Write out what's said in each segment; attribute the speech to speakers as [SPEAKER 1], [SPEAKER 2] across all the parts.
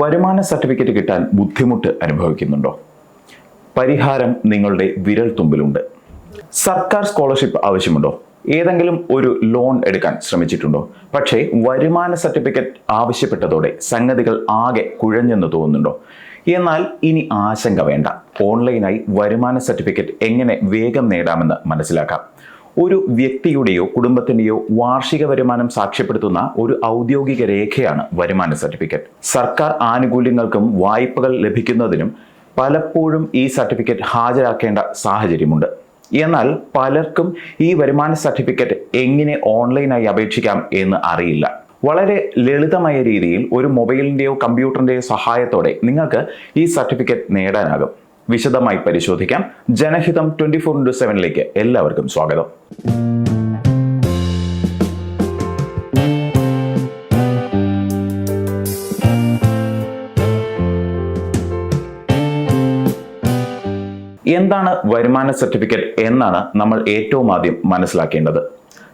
[SPEAKER 1] വരുമാന സർട്ടിഫിക്കറ്റ് കിട്ടാൻ ബുദ്ധിമുട്ട് അനുഭവിക്കുന്നുണ്ടോ? പരിഹാരം നിങ്ങളുടെ വിരൽ തുമ്പിലുണ്ട്. സർക്കാർ സ്കോളർഷിപ്പ് ആവശ്യമുണ്ടോ? ഏതെങ്കിലും ഒരു ലോൺ എടുക്കാൻ ശ്രമിച്ചിട്ടുണ്ടോ? പക്ഷേ വരുമാന സർട്ടിഫിക്കറ്റ് ആവശ്യപ്പെട്ടതോടെ സംഗതികൾ ആകെ കുഴഞ്ഞെന്ന് തോന്നുന്നുണ്ടോ? എന്നാൽ ഇനി ആശങ്ക വേണ്ട. ഓൺലൈനായി വരുമാന സർട്ടിഫിക്കറ്റ് എങ്ങനെ വേഗം നേടാമെന്ന് മനസ്സിലാക്കാം. ഒരു വ്യക്തിയുടെയോ കുടുംബത്തിന്റെയോ വാർഷിക വരുമാനം സാക്ഷ്യപ്പെടുത്തുന്ന ഒരു ഔദ്യോഗിക രേഖയാണ് വരുമാന സർട്ടിഫിക്കറ്റ്. സർക്കാർ ആനുകൂല്യങ്ങൾക്കും വായ്പകൾ ലഭിക്കുന്നതിനും പലപ്പോഴും ഈ സർട്ടിഫിക്കറ്റ് ഹാജരാക്കേണ്ട സാഹചര്യമുണ്ട്. എന്നാൽ പലർക്കും ഈ വരുമാന സർട്ടിഫിക്കറ്റ് എങ്ങനെ ഓൺലൈനായി അപേക്ഷിക്കാം എന്ന് അറിയില്ല. വളരെ ലളിതമായ രീതിയിൽ ഒരു മൊബൈലിന്റെയോ കമ്പ്യൂട്ടറിന്റെയോ സഹായത്തോടെ നിങ്ങൾക്ക് ഈ സർട്ടിഫിക്കറ്റ് നേടാനാകും. വിശദമായി പരിശോധിക്കാം. ജനഹിതം ട്വന്റി ഫോർ ഇന്റു സെവനിലേക്ക് എല്ലാവർക്കും സ്വാഗതം. എന്താണ് വരുമാന സർട്ടിഫിക്കറ്റ് എന്നാണ് നമ്മൾ ഏറ്റവും ആദ്യം മനസ്സിലാക്കേണ്ടത്.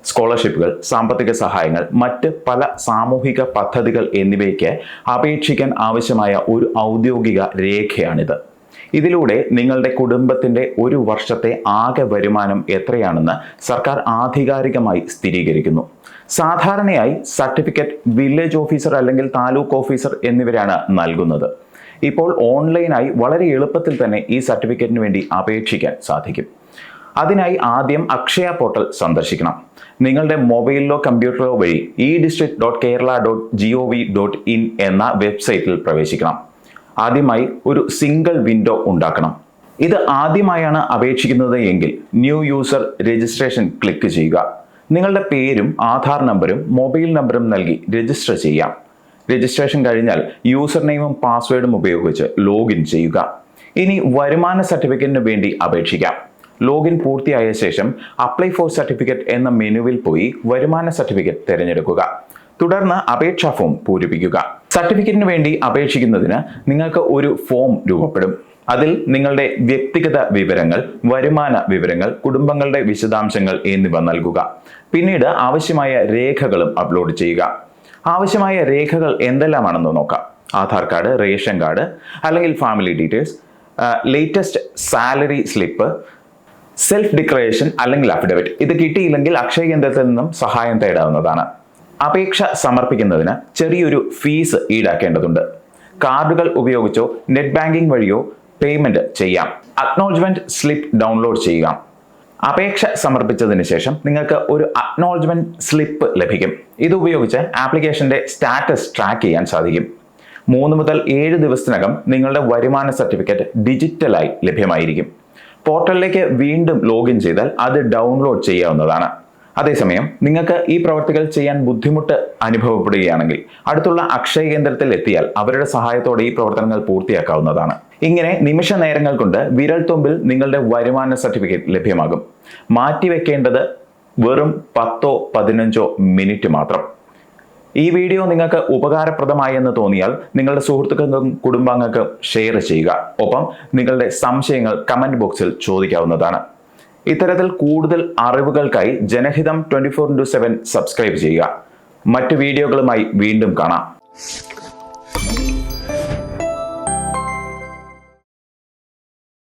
[SPEAKER 1] സ്കോളർഷിപ്പുകൾ സാമ്പത്തിക സഹായങ്ങൾ മറ്റ് പല സാമൂഹിക പദ്ധതികൾ എന്നിവയ്ക്ക് അപേക്ഷിക്കാൻ ആവശ്യമായ ഒരു ഔദ്യോഗിക രേഖയാണിത്. ഇതിലൂടെ നിങ്ങളുടെ കുടുംബത്തിന്റെ ഒരു വർഷത്തെ ആകെ വരുമാനം എത്രയാണെന്ന് സർക്കാർ ആധികാരികമായി സ്ഥിരീകരിക്കുന്നു. സാധാരണയായി സർട്ടിഫിക്കറ്റ് വില്ലേജ് ഓഫീസർ അല്ലെങ്കിൽ താലൂക്ക് ഓഫീസർ എന്നിവരാണ് നൽകുന്നത്. ഇപ്പോൾ ഓൺലൈനായി വളരെ എളുപ്പത്തിൽ തന്നെ ഈ സർട്ടിഫിക്കറ്റിന് വേണ്ടി അപേക്ഷിക്കാൻ സാധിക്കും. അതിനായി ആദ്യം അക്ഷയ പോർട്ടൽ സന്ദർശിക്കണം. നിങ്ങളുടെ മൊബൈലിലോ കമ്പ്യൂട്ടറോ വഴി e district dot Kerala dot G O V dot in എന്ന വെബ്സൈറ്റിൽ പ്രവേശിക്കണം. ആദ്യമായി ഒരു സിംഗിൾ വിൻഡോ ഉണ്ടാക്കണം. ഇത് ആദ്യമായാണ് അപേക്ഷിക്കുന്നത് എങ്കിൽ ന്യൂ യൂസർ രജിസ്ട്രേഷൻ ക്ലിക്ക് ചെയ്യുക. നിങ്ങളുടെ പേരും ആധാർ നമ്പറും മൊബൈൽ നമ്പറും നൽകി രജിസ്റ്റർ ചെയ്യാം. രജിസ്ട്രേഷൻ കഴിഞ്ഞാൽ യൂസർ നെയിമും പാസ്വേഡും ഉപയോഗിച്ച് ലോഗിൻ ചെയ്യുക. ഇനി വരുമാന സർട്ടിഫിക്കറ്റിന് വേണ്ടി അപേക്ഷിക്കാം. ലോഗിൻ പൂർത്തിയായ ശേഷം അപ്ലൈ ഫോർ സർട്ടിഫിക്കറ്റ് എന്ന മെനുവിൽ പോയി വരുമാന സർട്ടിഫിക്കറ്റ് തിരഞ്ഞെടുക്കുക. തുടർന്ന് അപേക്ഷാ ഫോം പൂരിപ്പിക്കുക. സർട്ടിഫിക്കറ്റിന് വേണ്ടി അപേക്ഷിക്കുന്നതിന് നിങ്ങൾക്ക് ഒരു ഫോം രൂപപ്പെടും. അതിൽ നിങ്ങളുടെ വ്യക്തിഗത വിവരങ്ങൾ വരുമാന വിവരങ്ങൾ കുടുംബങ്ങളുടെ വിശദാംശങ്ങൾ എന്നിവ നൽകുക. പിന്നീട് ആവശ്യമായ രേഖകളും അപ്ലോഡ് ചെയ്യുക. ആവശ്യമായ രേഖകൾ എന്തെല്ലാമാണെന്ന് നോക്കാം. ആധാർ കാർഡ് റേഷൻ കാർഡ് അല്ലെങ്കിൽ family details latest salary slip self declaration അല്ലെങ്കിൽ അഫിഡവിറ്റ് ഇത് കിട്ടിയില്ലെങ്കിൽ അക്ഷയ കേന്ദ്രത്തിൽ നിന്നും സഹായം തേടാവുന്നതാണ്. അപേക്ഷ സമർപ്പിക്കുന്നതിന് ചെറിയൊരു ഫീസ് ഈടാക്കേണ്ടതുണ്ട്. കാർഡുകൾ ഉപയോഗിച്ചോ നെറ്റ് ബാങ്കിംഗ് വഴിയോ പേയ്മെന്റ് ചെയ്യാം. അക്നോളജ്മെന്റ് സ്ലിപ്പ് ഡൗൺലോഡ് ചെയ്യുക അപേക്ഷ സമർപ്പിച്ചതിന് ശേഷം നിങ്ങൾക്ക് ഒരു അക്നോളജ്മെന്റ് സ്ലിപ്പ് ലഭിക്കും. ഇത് ഉപയോഗിച്ച് ആപ്ലിക്കേഷന്റെ സ്റ്റാറ്റസ് ട്രാക്ക് ചെയ്യാൻ സാധിക്കും. മൂന്ന് മുതൽ ഏഴ് ദിവസത്തിനകം നിങ്ങളുടെ വരുമാന സർട്ടിഫിക്കറ്റ് ഡിജിറ്റലായി ലഭ്യമായിരിക്കും. പോർട്ടലിലേക്ക് വീണ്ടും ലോഗിൻ ചെയ്താൽ അത് ഡൗൺലോഡ് ചെയ്യാവുന്നതാണ്. അതേസമയം നിങ്ങൾക്ക് ഈ പ്രവർത്തികൾ ചെയ്യാൻ ബുദ്ധിമുട്ട് അനുഭവപ്പെടുകയാണെങ്കിൽ അടുത്തുള്ള അക്ഷയ കേന്ദ്രത്തിൽ എത്തിയാൽ അവരുടെ സഹായത്തോടെ ഈ പ്രവർത്തനങ്ങൾ പൂർത്തിയാക്കാവുന്നതാണ്. ഇങ്ങനെ നിമിഷ നേരങ്ങൾ കൊണ്ട് വിരൽ തുമ്പിൽ നിങ്ങളുടെ വരുമാന സർട്ടിഫിക്കറ്റ് ലഭ്യമാകും. മാറ്റിവെക്കേണ്ടത് വെറും പത്തോ പതിനഞ്ചോ മിനിറ്റ് മാത്രം. ഈ വീഡിയോ നിങ്ങൾക്ക് ഉപകാരപ്രദമായി എന്ന് തോന്നിയാൽ നിങ്ങളുടെ സുഹൃത്തുക്കൾക്കും കുടുംബാംഗങ്ങൾക്കും ഷെയർ ചെയ്യുക. ഒപ്പം നിങ്ങളുടെ സംശയങ്ങൾ കമന്റ് ബോക്സിൽ ചോദിക്കാവുന്നതാണ്. ഇത്തരത്തിൽ കൂടുതൽ അറിവുകൾക്കായി Janahitham twenty four into seven subscribe ചെയ്യുക. മറ്റ് വീഡിയോകളുമായി വീണ്ടും കാണാം.